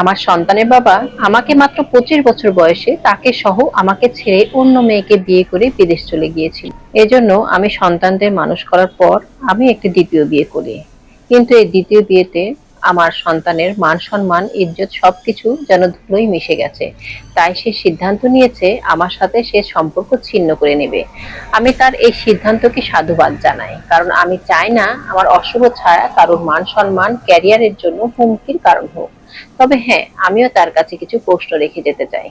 আমার সন্তানের বাবা আমাকে মাত্র পঁচিশ বছর বয়সে তাকে সহ আমাকে ছেড়ে অন্য মেয়েকে বিয়ে করে বিদেশ চলে গিয়েছিল। এজন্য আমি সন্তানদের মানুষ করার পর আমি একটি দ্বিতীয় বিয়ে করি। কিন্তু এই দ্বিতীয় বিয়েতে আমার সন্তানের মান সম্মান, ইজ্জত সবকিছু যেন ধুলোই মিশে গেছে। তাই সে সিদ্ধান্ত নিয়েছে, আমার সাথে সে সম্পর্ক ছিন্ন করে নেবে। আমি তার এই সিদ্ধান্তকে সাধুবাদ জানাই, কারণ আমি চাই না আমার অশুভ ছায়া কারোর মান সম্মান ক্যারিয়ারের জন্য হুমকির কারণ হোক। তবে হ্যাঁ আমিও তার কাছে কিছু প্রশ্ন রেখে যেতে চাই।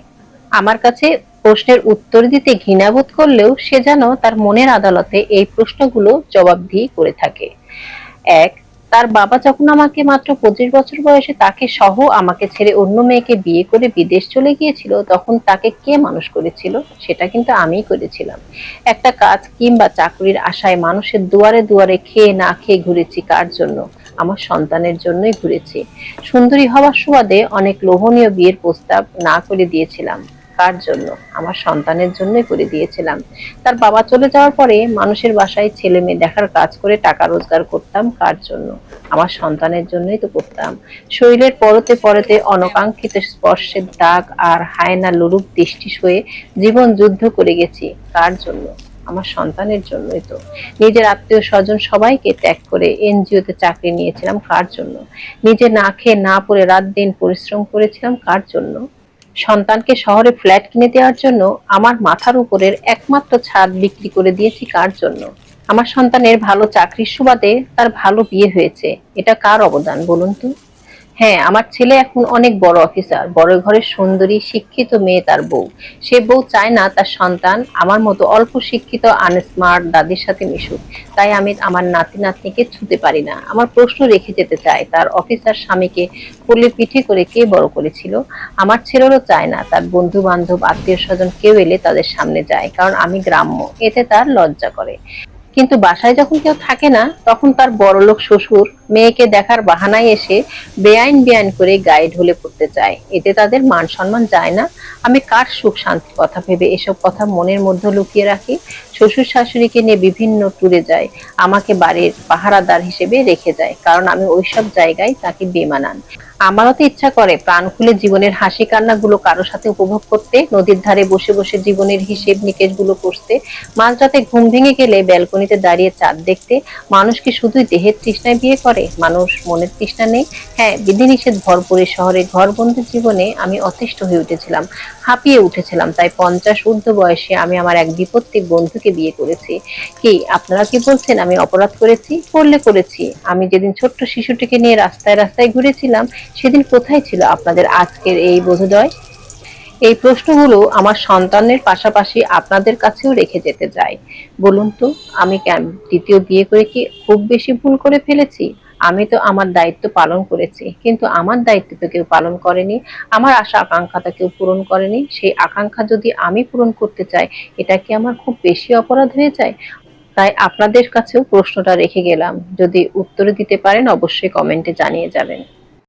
আমার কাছে প্রশ্নের উত্তর দিতে ঘৃণাবোধ করলেও সে যেন তার মনের আদালতে এই প্রশ্নগুলো জবাবদিহি করে থাকে। এক তার বাবা যখন আমাকে মাত্র পঁচিশ বছর বয়সে তাকে সহ আমাকে ছেড়ে অন্য মেয়েকে বিয়ে করে বিদেশ চলে গিয়েছিল, তখন তাকে কে মানুষ করেছিল? সেটা কিন্তু আমিই করেছিলাম। একটা কাজ কিংবা চাকরির আশায় মানুষের দুয়ারে দুয়ারে খেয়ে না খেয়ে ঘুরেছি কার জন্য? আমার সন্তানের জন্যই ঘুরেছি। সুন্দরী হওয়ার সুবাদে অনেক লোভনীয় বিয়ের প্রস্তাব না করে দিয়েছিলাম। কার জন্য, আমার সন্তানের জন্যই করে দিয়েছিলাম। তার বাবা চলে যাওয়ার পরে মানুষের বাসায় ছেলে মেয়ে দেখার কাজ করে টাকা রোজগার করতাম কার জন্য? আমার সন্তানের জন্যই তো করতাম। শরীরের পরতে পরতে অনকাঙ্ক্ষিত স্পর্শের দাগ আর হায়না লুরুপ দৃষ্টি সয়ে জীবন যুদ্ধ করে গেছি। কার জন্য? আমার সন্তানের জন্যই তো। নিজের আত্মীয় স্বজন সবাইকে ত্যাগ করে এনজিওতে চাকরি নিয়েছিলাম কার জন্য? নিজে না খেয়ে না পরে রাত দিন পরিশ্রম করেছিলাম কার জন্য? সন্তানকে শহরে ফ্ল্যাট কিনে দেওয়ার জন্য আমার মাথার উপরের একমাত্র ছাদ বিক্রি করে দিয়েছি কার জন্য? আমার সন্তানের ভালো চাকরির সুবাদে তার ভালো বিয়ে হয়েছে। এটা কার অবদান বলুন তো? হ্যাঁ আমার ছেলে এখন অনেক বড় অফিসার বড় ঘরের সুন্দরী, শিক্ষিত মেয়ে তার বউ। সে বউ চায় না তার সন্তান আমার মতো অল্প শিক্ষিত আনস্মার্ট দাদির সাথে মিশুক। তাই আমি আমার নাতি নাতনিকে ছুতে পারি না। আমার প্রশ্ন রেখে যেতে চাই তার অফিসার স্বামীকে কোলে পিঠে করে কে বড় করেছিল? আমার ছেলেরও চায় না, তার বন্ধু বান্ধব আত্মীয় স্বজন কেউ এলে তাদের সামনে যায়, কারণ আমি গ্রাম্য, এতে তার লজ্জা করে। কিন্তু বাসায় যখন কেউ থাকে না, তখন তার বড়লোক শ্বশুর মেয়েকে দেখার বাহানায় এসে বেআইন বেআইন করে গায়ে ঢলে পড়তে চায়। এতে তাদের মান সম্মান যায় না। আমি কার সুখ শান্তির কথা ভেবে এসব কথা মনের মধ্যে লুকিয়ে রাখি? শ্বশুর শাশুড়িকে নিয়ে বিভিন্ন ট্যুরে যায়। আমাকে বাড়ির পাহারাদার হিসেবে রেখে যায়, কারণ আমি ওইসব জায়গায় তাকে বেমানান। আমারও তো ইচ্ছা করে প্রাণ খুলে জীবনের হাসি কান্নাগুলো কারও সাথে উপভোগ করতে, নদীর ধারে বসে বসে জীবনের হিসেব নিকেশগুলো করতে, মাঝরাতে ঘুম ভেঙে গেলে ব্যালকনিতে দাঁড়িয়ে চাঁদ দেখতে। মানুষ কি শুধুই দেহের তৃষ্ণায় বিয়ে করে? মানুষ মনের তৃষ্ণা নেই। হ্যাঁ বিধিনিষেধ ভরপুরে শহরে ঘরবন্দি জীবনে আমি অতিষ্ঠ হয়ে উঠেছিলাম। হাঁপিয়ে উঠেছিলাম। তাই পঞ্চাশ ঊর্ধ্ব বয়সে আমি আমার এক বিপত্তিক বন্ধুকে বিয়ে করেছি। কি, আপনারা কি বলছেন? আমি অপরাধ করেছি? করলে করেছি। আমি যেদিন ছোট্ট শিশুটিকে নিয়ে রাস্তায় রাস্তায় ঘুরেছিলাম, সেদিন কোথায় ছিল আপনাদের আজকের এই বোধোদয়? এই প্রশ্নগুলো আমার সন্তানের পাশাপাশি আপনাদের কাছেও রেখে যেতে চাই। বলুন তো, আমি দ্বিতীয় বিয়ে করে কি খুব বেশি ভুল করে ফেলেছি? আমি তো আমার দায়িত্ব পালন করেছি, কিন্তু আমার দায়িত্ব তো কেউ পালন করেনি, আমার আশা আকাঙ্ক্ষাটা কেউ পূরণ করেনি, সেই আকাঙ্ক্ষা যদি আমি পূরণ করতে চাই, এটা কি আমার খুব বেশি অপরাধ হয়ে যায়? তাই আপনাদের কাছেও প্রশ্নটা রেখে গেলাম, যদি উত্তর দিতে পারেন অবশ্যই কমেন্টে জানিয়ে যাবেন।